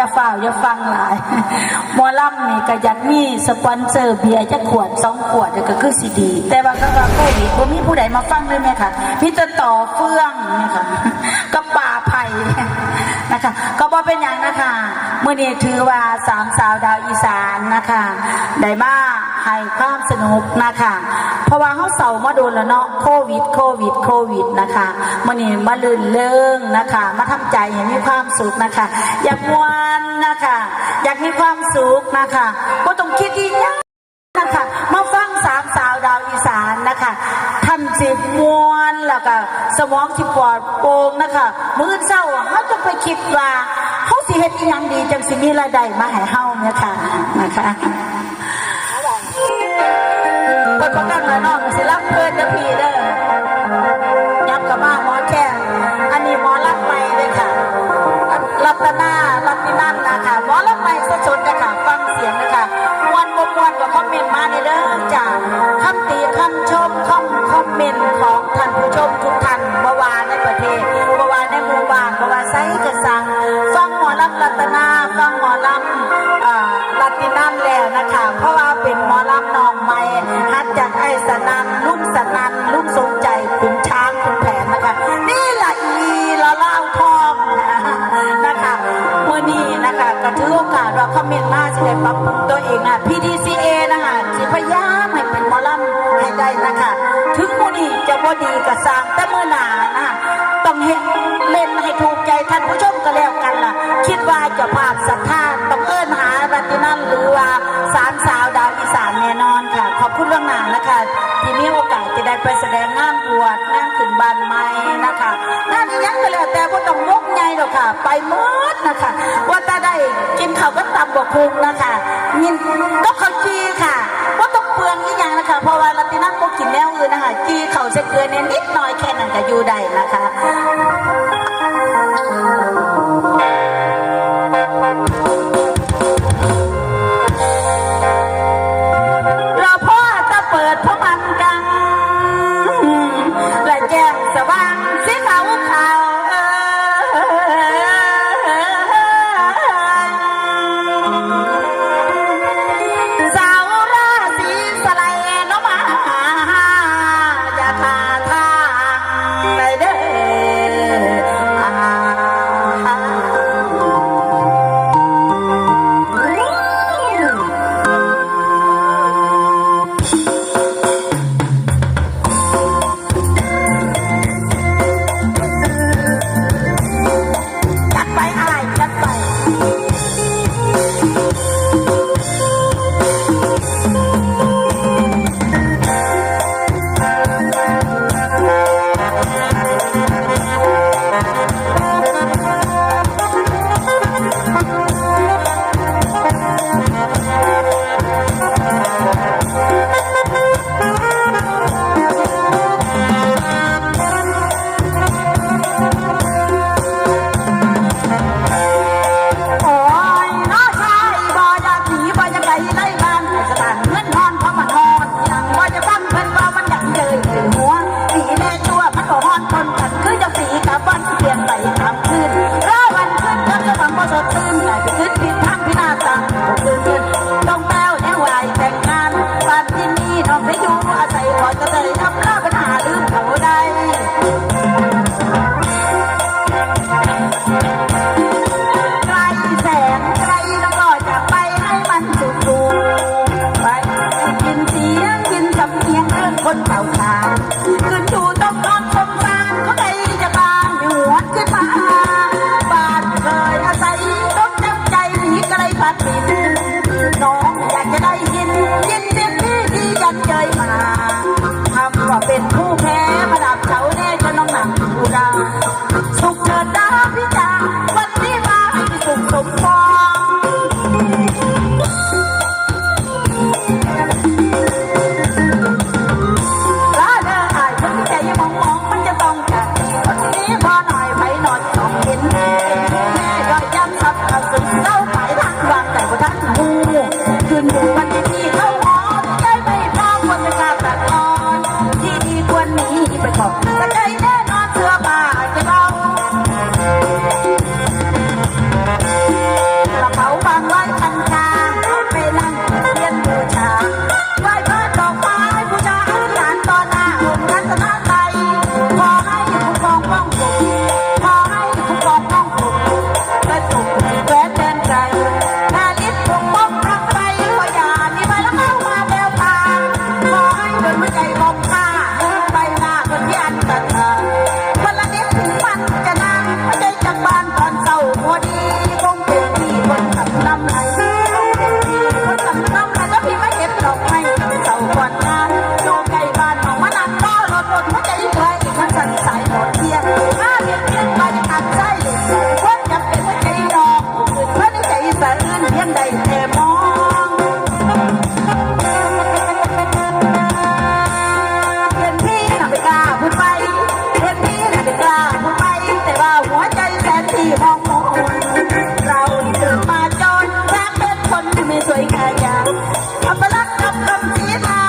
อย่าฝ่าวอย่าฟังหลายมอลำนี่ก็อยากมีสปอนเซอร์เบียร์จะขวดสองขวดก็คือสิดี แต่ว่าก็ว่าโควิดบ่มีผู้ใดมาฟังเลยไหมคะมีแต่ต่อเฟื่องนี่ค่ะกับป่าไผ่นะคะก็บ่เป็นอย่างนะคะเมื่อนี้ถือว่าสามสาวดาวอีสานนะคะได้มาให้ความสนุกนะคะ เพราะว่าเขาเสามาโดนแล้วเนาะโควิด โควิด โควิดนะคะมื่อนี้มาลื่นเริงนะคะ มาทำใจให้มีความสุขนะคะ อยากมวนนะคะ อยากมีความสุขนะคะก็ต้องคิดดีนะนะคะมาฟังสามสาวดาวอีสานนะคะท่านสิมวนแล้วก็สมองสิปอดโป่งนะคะมือเช้าเขาจะไปคิดว่าเขาสิเฮ็ดยังดีจังสิมีรายได้มาให้เฮาเนี่ยค่ะนะคะ ปิดประกันเลยเนาะสิรับเพิ่นเด้อพี่เด้อยับกับมาหมอแค่อันนี้หมอรับไปเลยค่ะรัตนารัตินันนะคะหมอรับไปสดๆนะคะฟังเสียงนะคะมวนมวนก็คอมเมนต์มาในเด้อจ้าคำตีคำชมคำคอมเมนต์ของท่านผู้ชมทุกท่านบ่ว่าในประเทศบ่ว่าในหมู่บ้านบ่ว่าไสกระสังฟังหมอลำรัตนาฟังหมอลำอ่ารัตินันแล้วนะคะเพราะ PDCA นะคะสิพยายามให้เป็นหมอลำให้ได้นะคะ ถึงมื่อนี้จะบ่ดีก็สร้างแต่เมื่อหนานะคะต้องเห็นเล่นให้ถูกใจท่านผู้ชมก็แล้วกันล่ะ คิดว่าจะภาพศรัทธาต้องเอิ้นหารัตินันหรือว่าสามสาวดาวอีสานแน่นอนค่ะ ขอบคุณเรื่องหนานะคะ ที่มีโอกาสจะได้ไปแสดงงานบวชงานขึ้นบ้านใหม่นะคะงานนี้ยังก็แล้วแต่ว่าต้องยก หญ่หรอกค่ะ ไปหมดนะคะ ว่าถ้าได้กินข้าวก็ตำบกคุงนะคะยินก็ข้าจีค่ะว่าต้องเปลืองอีกอย่างนะคะเพราะว่าลาตินันก็กินแนวอื่นนะคะจีเขาใส่เกลือเนี่ยนิดหน่อยแค่นั้นก็อยู่ได้นะคะ পাখি สวยงามอัปลักษณ์คำคำที่ม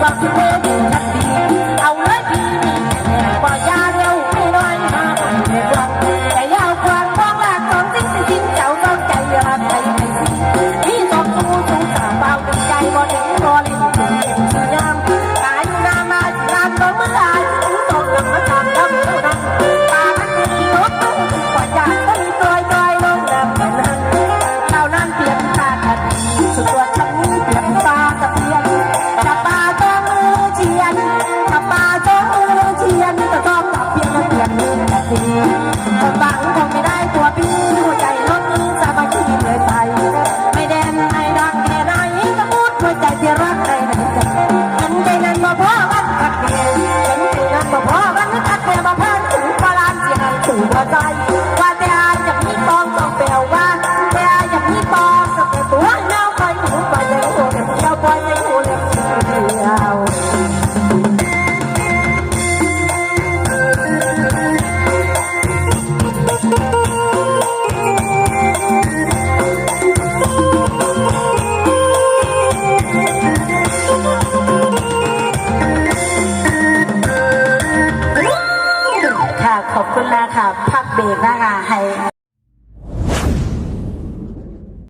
ทักที่ที่จะ งถึ